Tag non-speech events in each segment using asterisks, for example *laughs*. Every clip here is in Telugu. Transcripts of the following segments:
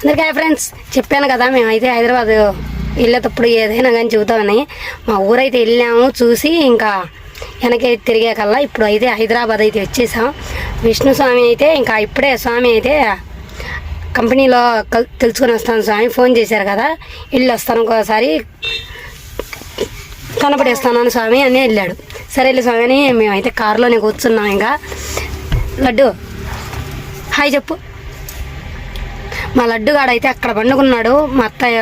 అందరికీ ఫ్రెండ్స్. చెప్పాను కదా మేమైతే హైదరాబాద్ వెళ్ళేటప్పుడు ఏదైనా కానీ చెబుతామని. మా ఊరైతే వెళ్ళాము చూసి ఇంకా వెనక్కి తిరిగే కల్లా ఇప్పుడు అయితే హైదరాబాద్ అయితే వచ్చేసాం. విష్ణు స్వామి అయితే ఇంకా ఇప్పుడే స్వామి అయితే కంపెనీలో కల్ తెలుసుకొని వస్తాను స్వామి. ఫోన్ చేశారు కదా వెళ్ళి వస్తాను ఒకసారి కనపడేస్తాను స్వామి అని వెళ్ళాడు. సరేలే స్వామి అని మేమైతే కారులోనే కూర్చున్నాం ఇంకా. లడ్డు. హాయ్ చెప్పు. మా లడ్డుగాడు అయితే అక్కడ పండుకున్నాడు. మా అత్తయ్య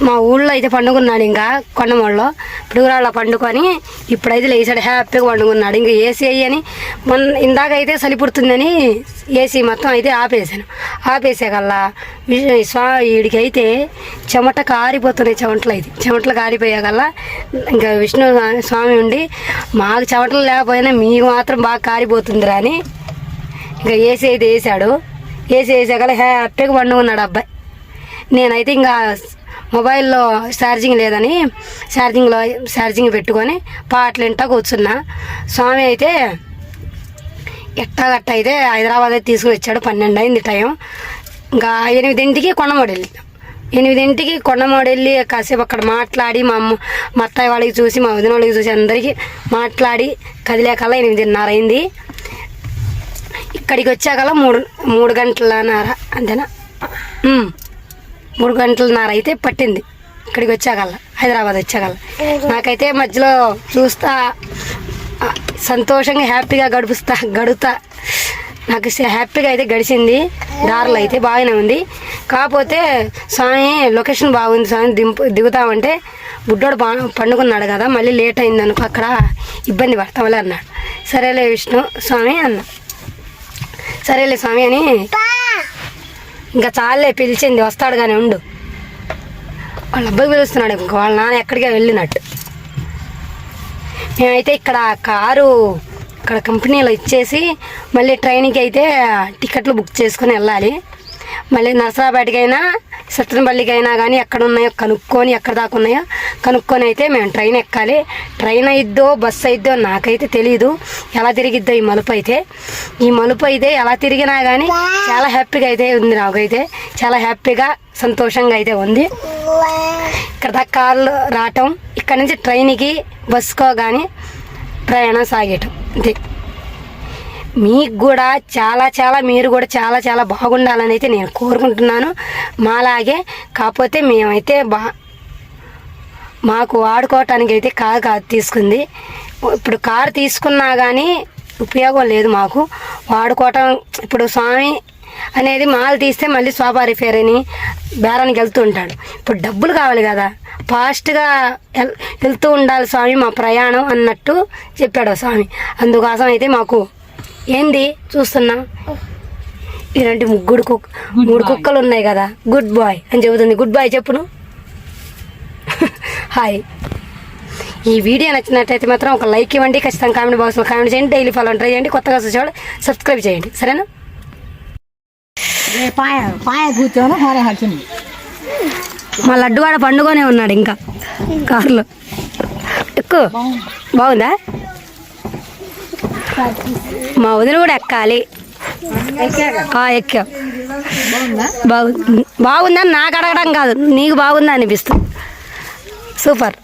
మా ఊళ్ళో అయితే పండుకున్నాడు ఇంకా కొండమూళ్ళలో పిడుగురాళ్ళ పండుకొని ఇప్పుడైతే లేచాడు. హ్యాపీగా పండుకున్నాడు. ఇంకా ఏసీ అయ్యని మొన్న ఇందాక అయితే చలి పుడుతుందని ఏసీ మొత్తం అయితే ఆపేసాను ఆపేసాకల్లా వి- స్వా వీడికి అయితే చెమట కారిపోతున్నాయి చెమటలు అయితే. చెమటలు కారిపోయాకల్లా ఇంకా విష్ణు స్వామి ఉండి మాకు చెమటలు లేకపోయినా మీకు మాత్రం బాగా కారిపోతుందిరా అని ఇంకా ఏసీ అయితే వేసాడు ఏసీ వేసాక హ్యాపీగా పండుకున్నాడు అబ్బాయి. నేనైతే ఇంకా మొబైల్లో ఛార్జింగ్ లేదని ఛార్జింగ్లో ఛార్జింగ్ పెట్టుకొని పాటలు ఇంటా కూర్చున్నా. స్వామి అయితే ఎట్టగట్ట అయితే హైదరాబాద్ అయితే తీసుకుని వచ్చాడు పన్నెండు అయింది టైం. ఇంకా ఎనిమిదింటికి కొండమోడు వెళ్ళాం ఎనిమిదింటికి కొండమూడి వెళ్ళి కాసేపు అక్కడ మాట్లాడి మా అమ్మ మా అత్తయ్య వాళ్ళకి చూసి మా వదిన వాళ్ళకి చూసి అందరికీ మాట్లాడి కదిలేకల్లా ఎనిమిదిన్నర అయింది. ఇక్కడికి వచ్చాకల మూడు మూడు గంటలన్నర అంతేనా? మూడు గంటలన్నర అయితే పట్టింది. ఇక్కడికి వచ్చాకల్లా హైదరాబాద్ వచ్చాకల్లా నాకైతే మధ్యలో చూస్తా సంతోషంగా హ్యాపీగా గడుపుస్తా గడుపుతా నాకు హ్యాపీగా అయితే గడిచింది. దారిలో అయితే బాగానే ఉంది. కాకపోతే స్వామి లొకేషన్ బాగుంది స్వామి దింపు దిగుతామంటే బుడ్డోడు బా పండుకున్నాడు కదా మళ్ళీ లేట్ అయింది అనుకో అక్కడ ఇబ్బంది పడతామలే అన్నాడు. సరేలే విష్ణు స్వామి అన్నా. సరేలే స్వామి అని ఇంకా చాలే పిలిచింది వస్తాడు కానీ ఉండు. వాళ్ళ అబ్బాయి పిలుస్తున్నాడు ఇంకా వాళ్ళ నాన్న ఎక్కడికే వెళ్ళినట్టు. మేమైతే ఇక్కడ కారు ఇక్కడ కంపెనీలో ఇచ్చేసి మళ్ళీ ట్రైన్కి అయితే టికెట్లు బుక్ చేసుకొని వెళ్ళాలి. మళ్ళీ నరసరాపేటకైనా సత్తెనపల్లికైనా కానీ ఎక్కడ ఉన్నాయో కనుక్కొని ఎక్కడ దాకా ఉన్నాయో కనుక్కొని అయితే మేము ట్రైన్ ఎక్కాలి. ట్రైన్ అయిద్దో బస్సు అయిద్దో నాకైతే తెలియదు ఎలా తిరిగిద్దో ఈ మలుపు అయితే. ఈ మలుపు అయితే ఎలా తిరిగినా కానీ చాలా హ్యాపీగా అయితే ఉంది నాకైతే. చాలా హ్యాపీగా సంతోషంగా అయితే ఉంది. ఇక్కడ దాకా కార్లు రావటం ఇక్కడ నుంచి ట్రైన్కి బస్సుకో కానీ ప్రయాణం సాగేయటం. అంతే. మీకు కూడా చాలా చాలా మీరు కూడా చాలా చాలా బాగుండాలని అయితే నేను కోరుకుంటున్నాను. మాలాగే కాకపోతే మేమైతే బా మాకు వాడుకోవటానికి అయితే కారు కాదు తీసుకుంది. ఇప్పుడు కారు తీసుకున్నా కానీ ఉపయోగం లేదు మాకు. వాడుకోవటం ఇప్పుడు స్వామి అనేది మాలు తీస్తే మళ్ళీ స్వాపారి రిపేర్ అని బేరానికి వెళ్తూ ఉంటాడు. ఇప్పుడు డబ్బులు కావాలి కదా. ఫాస్ట్గా వెళ్తూ ఉండాలి స్వామి మా ప్రయాణం అన్నట్టు చెప్పాడు స్వామి. అందుకోసం అయితే మాకు ఏంది? చూస్తున్నా. ఇలాంటి ముగ్గురు కుక్ మూడు కుక్కలు ఉన్నాయి కదా. గుడ్ బాయ్ అని చెబుతుంది. గుడ్ బాయ్ చెప్పును హాయ్ ఈ వీడియో నచ్చినట్టయితే మాత్రం ఒక లైక్ ఇవ్వండి. ఖచ్చితంగా కామెంట్ బాక్స్లో కామెంట్ చేయండి. డైలీ ఫాలో ట్రై చేయండి. కొత్తగా చూసేవాళ్ళు సబ్స్క్రైబ్ చేయండి. సరేనా? మా లడ్డుగాడ పండుగనే ఉన్నాడు ఇంకా. కారులో. ఎక్కువ. బాగుందా? మా వదిన కూడా ఎక్కాలి. ఆ, ఎక్కా. బాగుంది. బాగుందని నాకు అడగడం కాదు. నీకు బాగుందా అనిపిస్తుంది. సూపర్.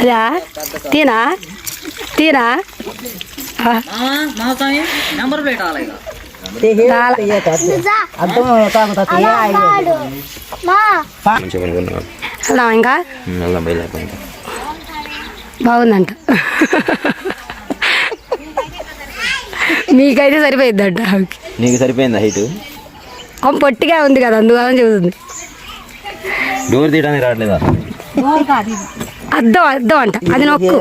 అదా? తీనా? తీనా? నెంబర్ ఇంకా? బాగుందంట. మీకైతే సరిపోయిద్దంట. ఆమెకి. నీకు సరిపోయిందా హైట్? ఆమె పొట్టిగా ఉంది కదా అందువల్ల చెబుతుంది. డోర్ తీయడానికి రావట్లేదా? అద్దం అద్దం అంట. అది నొక్కు.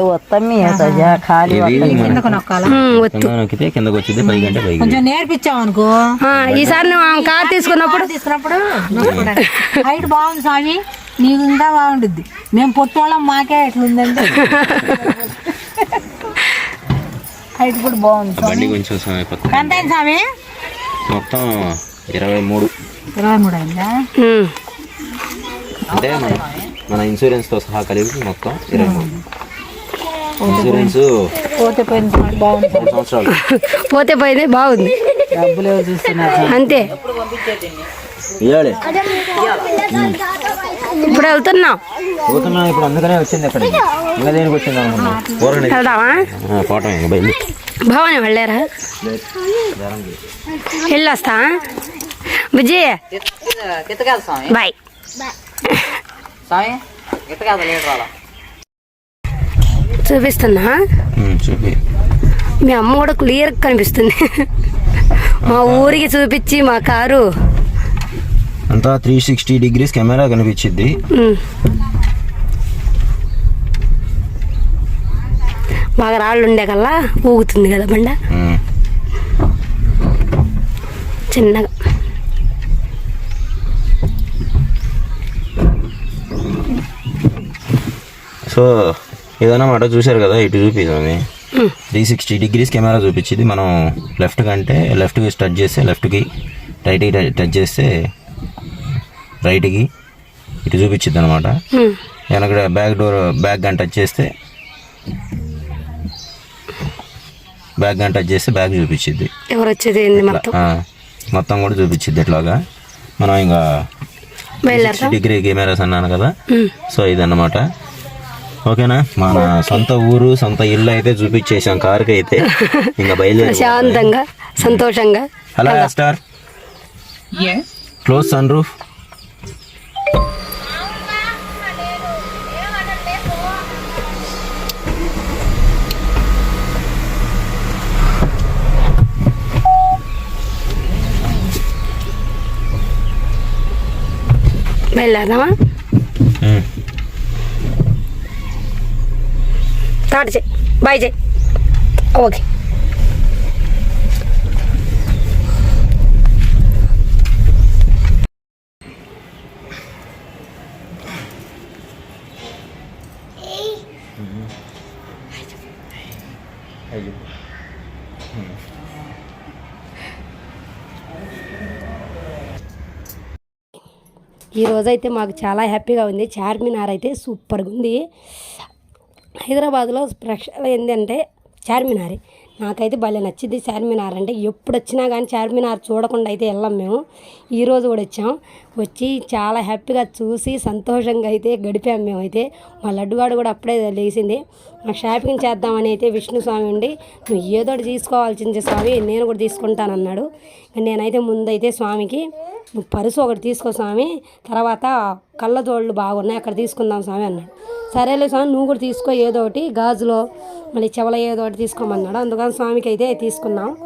ఒత్తు. నొక్కితే కిందకు వచ్చింది అంటే పైకి కొంచెం నేర్పించాం అనుకో. ఆ, ఈసారి నువ్వు ఆమె కార్ తీసుకున్నప్పుడు తీసుకున్నప్పుడు. హైట్ *laughs* బాగుంది స్వామి. నీకు ఇంకా బాగుండుద్ది మేము పొట్టోళ్ళం మాకే ఎట్లుందండి హైట్ కూడా బాగుంది స్వామి బండి కొంచెం సమయం కొత్త ఎంత అయింది స్వామి మొత్తం ఇరవై మూడు ఇరవై మూడు అయిందా అంటే మన మన ఇన్సూరెన్స్తో సహా కలిపి మొత్తం ఇరవై మూడు ఇన్సూరెన్స్ పోతే స్వామి బాగుంది మూడు సంవత్సరాలు పోతే పోయింది బాగుంది డబ్బులు ఎవరు చూస్తున్నారు అంతే ఇవ్వాలి ఇప్పుడు వెళ్తున్నాం. పోతున్నా ఇప్పుడు అందుకనే వచ్చింది అక్కడికి. ఇంకా దేనికి వచ్చింది వెళ్దామా? పోవటం ఇంకా బయలు భవాని వెళ్ళారా? వెళ్ళొస్తా. బుజ్జి బాయ్. చూపిస్తున్నా? చూపి. మీ అమ్మ కూడా క్లియర్గా కనిపిస్తుంది. మా ఊరికి చూపించి మా కారు. అంతా త్రీ సిక్స్టీ డిగ్రీస్ కెమెరా కనిపించింది. బాగా రాళ్ళు ఉండే కల్లా ఊగుతుంది కదా బండ. చిన్నగా. సో ఏదైనా చూశారు కదా ఇటు ఉమ్. త్రీ సిక్స్టీ డిగ్రీస్ కెమెరా చూపించింది మనం లెఫ్ట్ కంటే లెఫ్ట్కి టచ్ చేస్తే లెఫ్ట్కి రైట్కి టచ్ చేస్తే రైట్కి ఇటు చూపించింది అనమాట. వెనక బ్యాక్ డోర్ బ్యాక్ గంట టచ్ చేస్తే బ్యాక్ గంట టచ్ చేస్తే బ్యాక్ చూపించింది ఎవరు వచ్చేది మొత్తం? మొత్తం కూడా చూపించింది ఇట్లాగా మనం ఇంకా డిగ్రీ కెమెరాస్ అన్నాను కదా. సో ఇదన్నమాట. ఓకేనా? మన సొంత ఊరు సొంత ఇల్లు అయితే చూపించేసాం కారుకి అయితే. *laughs* ఇంకా బయలుదేరి ప్రశాంతంగా సంతోషంగా. Hello star. Close sunroof. బయలుదేరదామా start చేయి. బాయ్ చేయి. ఓకే. ఈ రోజైతే మాకు చాలా హ్యాపీగా ఉంది. చార్మినార్ అయితే సూపర్గా ఉంది హైదరాబాద్లో స్పెషల్ ఏంటంటే చార్మినార్. నాకైతే భలే నచ్చింది చార్మినార్ అంటే. ఎప్పుడు వచ్చినా కానీ చార్మినార్ చూడకుండా అయితే వెళ్ళాం మేము. ఈరోజు కూడా వచ్చాం. వచ్చి చాలా హ్యాపీగా చూసి సంతోషంగా అయితే గడిపాం మేమైతే. మా లడ్డుగాడు కూడా అప్పుడే లేచింది. నాకు షాపింగ్ చేద్దామని అయితే విష్ణు స్వామి ఉండి నువ్వు ఏదో ఒకటి తీసుకోవాల్సింది స్వామి నేను కూడా తీసుకుంటానన్నాడు. నేనైతే ముందైతే స్వామికి పరుసు ఒకటి తీసుకో స్వామి. తర్వాత కళ్ళజోళ్ళు బాగున్నాయి అక్కడ తీసుకుందాం స్వామి అన్నాడు. సరేలే స్వామి నువ్వు కూడా తీసుకో ఏదో ఒకటి గాజులో మళ్ళీ చెవల ఏదో ఒకటి తీసుకోమన్నాడు. అందుకని స్వామికి అయితే తీసుకున్నాం.